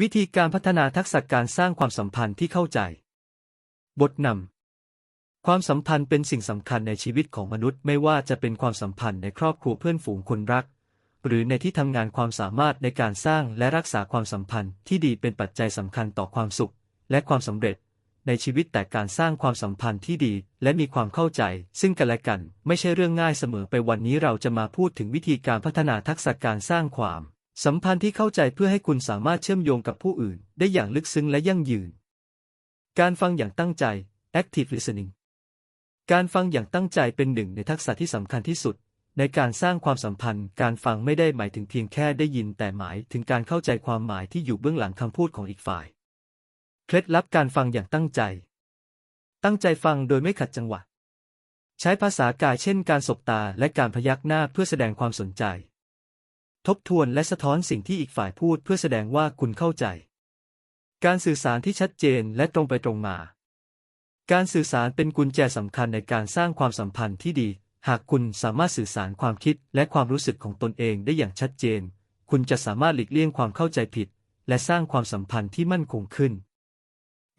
วิธีการพัฒนาทักษะการสร้างความสัมพันธ์ที่เข้าใจ บทนำ ความสัมพันธ์เป็นสิ่งสำคัญในชีวิตของมนุษย์ไม่ว่าจะเป็นความสัมพันธ์ในครอบครัวเพื่อนฝูงคนรัก หรือในที่ทำงานความสามารถในการสร้างและรักษาความสัมพันธ์ที่ดีเป็นปัจจัยสำคัญต่อความสุข และความสำเร็จ ในชีวิตแต่การสร้างความสัมพันธ์ที่ดี และมีความเข้าใจ ซึ่งกันและกันไม่ใช่เรื่องง่ายเสมอไปวันนี้เราจะมาพูดถึงวิธีการพัฒนาทักษะการสร้างความ สัมพันธ์ที่เข้าใจเพื่อให้คุณสามารถเชื่อมโยงกับผู้อื่น ได้อย่างลึกซึ้งและยั่งยืน การฟังอย่างตั้งใจ active listening การฟังอย่างตั้งใจเป็นหนึ่งในทักษะที่สำคัญที่สุด ในการสร้างความสัมพันธ์ การฟังไม่ได้หมายถึงเพียงแค่ได้ยิน แต่หมายถึงการเข้าใจความหมายที่อยู่เบื้องหลังคำพูดของอีกฝ่าย เคล็ดลับการฟังอย่างตั้งใจ ตั้งใจฟังโดยไม่ขัดจังหวะ ใช้ภาษากายเช่น การสบตาและการพยักหน้าเพื่อแสดงความสนใจ ทบทวนและสะท้อนสิ่งที่อีกฝ่ายพูดเพื่อแสดงว่าคุณเข้าใจ การสื่อสารที่ชัดเจนและตรงไปตรงมา การสื่อสารเป็นกุญแจสำคัญในการสร้างความสัมพันธ์ที่ดี หากคุณสามารถสื่อสารความคิดและความรู้สึกของตนเองได้อย่างชัดเจน คุณจะสามารถหลีกเลี่ยงความเข้าใจผิด และสร้างความสัมพันธ์ที่มั่นคงขึ้น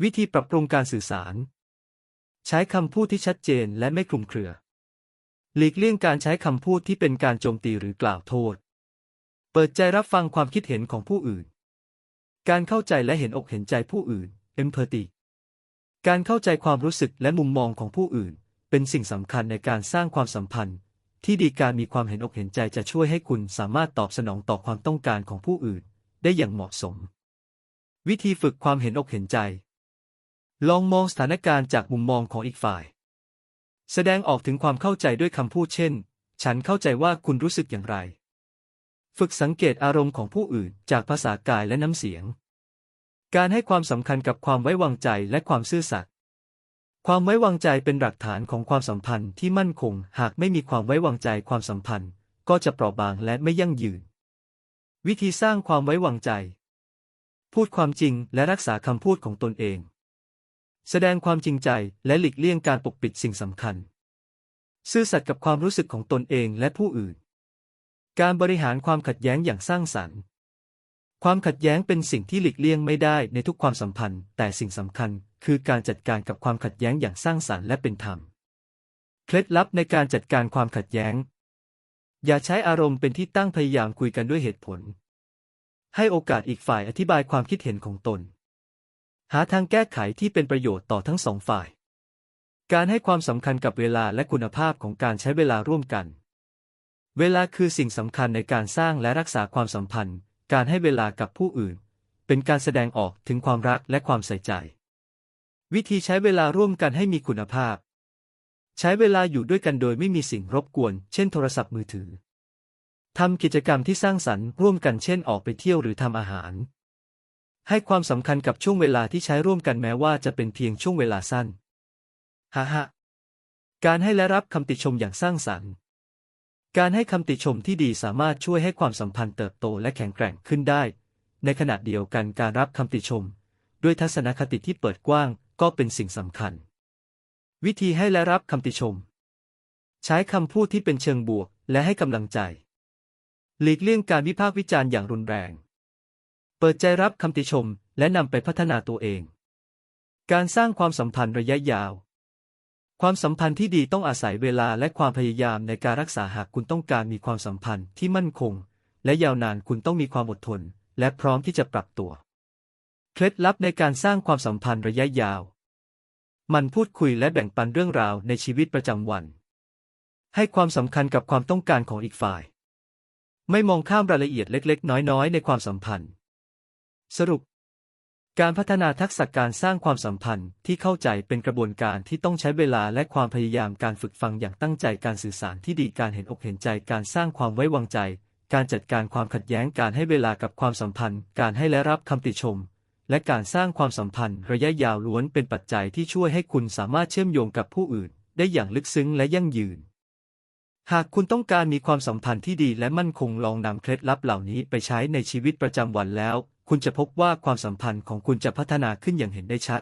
วิธีปรับปรุงการสื่อสาร ใช้คำพูดที่ชัดเจนและไม่คลุมเครือ หลีกเลี่ยงการใช้คำพูดที่เป็นการโจมตีหรือกล่าวโทษ เปิดใจรับฟังความคิดเห็นของผู้อื่น การเข้าใจและเห็นอกเห็นใจผู้อื่น empathy การเข้าใจความรู้สึกและมุมมองของผู้อื่น เป็นสิ่งสำคัญในการสร้างความสัมพันธ์ ที่ดีการมีความเห็นอกเห็นใจจะช่วยให้คุณสามารถตอบสนองต่อความต้องการของผู้อื่น ได้อย่างเหมาะสม วิธีฝึกความเห็นอกเห็นใจ ลองมองสถานการณ์จากมุมมองของอีกฝ่าย แสดงออกถึงความเข้าใจด้วยคำพูดเช่น ฉันเข้าใจว่าคุณรู้สึกอย่างไร ฝึกสังเกตอารมณ์ของผู้อื่นจากภาษากายและน้ำเสียง การให้ความสำคัญกับความไว้วางใจและความซื่อสัตย์ ความไว้วางใจเป็นหลักฐานของความสัมพันธ์ที่มั่นคง หากไม่มีความไว้วางใจความสัมพันธ์ ก็จะเปราะบางและไม่ยั่งยืน วิธีสร้างความไว้วางใจ พูดความจริงและรักษาคำพูดของตนเอง แสดงความจริงใจและหลีกเลี่ยงการปกปิดสิ่งสำคัญ ซื่อสัตย์กับความรู้สึกของตนเองและผู้อื่น การบริหารความขัดแย้งอย่างสร้างสรรค์ ความขัดแย้งเป็นสิ่งที่หลีกเลี่ยงไม่ได้ในทุกความสัมพันธ์ แต่สิ่งสำคัญคือการจัดการกับความขัดแย้งอย่างสร้างสรรค์และเป็นธรรม เคล็ดลับในการจัดการความขัดแย้ง อย่าใช้อารมณ์เป็นที่ตั้งพยายามคุยกันด้วยเหตุผล ให้โอกาสอีกฝ่ายอธิบายความคิดเห็นของตน หาทางแก้ไขที่เป็นประโยชน์ต่อทั้งสองฝ่าย การให้ความสำคัญกับเวลาและคุณภาพของการใช้เวลาร่วมกัน เวลาคือสิ่งสำคัญในการสร้างและรักษาความสัมพันธ์ การให้เวลากับผู้อื่น เป็นการแสดงออกถึงความรักและความใส่ใจ วิธีใช้เวลาร่วมกันให้มีคุณภาพ ใช้เวลาอยู่ด้วยกันโดยไม่มีสิ่งรบกวน เช่นโทรศัพท์มือถือทำกิจกรรมที่สร้างสรรค์ร่วมกันเช่นออกไปเที่ยวหรือทำอาหาร ให้ความสำคัญกับช่วงเวลาที่ใช้ร่วมกันแม้ว่าจะเป็นเพียงช่วงเวลาสั้นฮ่าฮะการให้และรับคำติชมอย่างสร้างสรรค์ การให้คำติชมที่ดีสามารถช่วยให้ความสัมพันธ์เติบโตและแข็งแกร่งขึ้นได้ ในขณะเดียวกันการรับคำติชม ด้วยทัศนคติที่เปิดกว้างก็เป็นสิ่งสำคัญ วิธีให้และรับคำติชม ใช้คำพูดที่เป็นเชิงบวกและให้กำลังใจ หลีกเลี่ยงการวิพากษ์วิจารณ์อย่างรุนแรง เปิดใจรับคำติชมและนำไปพัฒนาตัวเอง การสร้างความสัมพันธ์ระยะยาว ความสัมพันธ์ที่ดีต้องอาศัยเวลาและความพยายามในการรักษาหากคุณต้องการมีความสัมพันธ์ที่มั่นคง และยาวนานคุณต้องมีความอดทน และพร้อมที่จะปรับตัว เคล็ดลับในการสร้างความสัมพันธ์ระยะยาว มันพูดคุยและแบ่งปันเรื่องราวในชีวิตประจำวัน ให้ความสำคัญกับความต้องการของอีกฝ่าย ไม่มองข้ามรายละเอียดเล็ก ๆ น้อย ๆ ในความสัมพันธ์ สรุป การพัฒนาทักษะการสร้างความสัมพันธ์ที่เข้าใจเป็นกระบวนการที่ต้องใช้เวลาและความพยายามการฝึกฟังอย่างตั้งใจการสื่อสารที่ดีการเห็นอกเห็นใจการสร้างความไว้วางใจ การจัดการความขัดแย้งการให้เวลากับความสัมพันธ์ การให้และรับคำติชม และการสร้างความสัมพันธ์ ระยะยาวล้วนเป็นปัจจัยที่ช่วยให้คุณสามารถเชื่อมโยงกับผู้อื่น ได้อย่างลึกซึ้งและยั่งยืน หากคุณต้องการมีความสัมพันธ์ที่ดีและมั่นคงลองนำเคล็ดลับเหล่านี้ไปใช้ในชีวิตประจำวันแล้ว คุณจะพบว่าความสัมพันธ์ของคุณจะพัฒนาขึ้นอย่างเห็นได้ชัด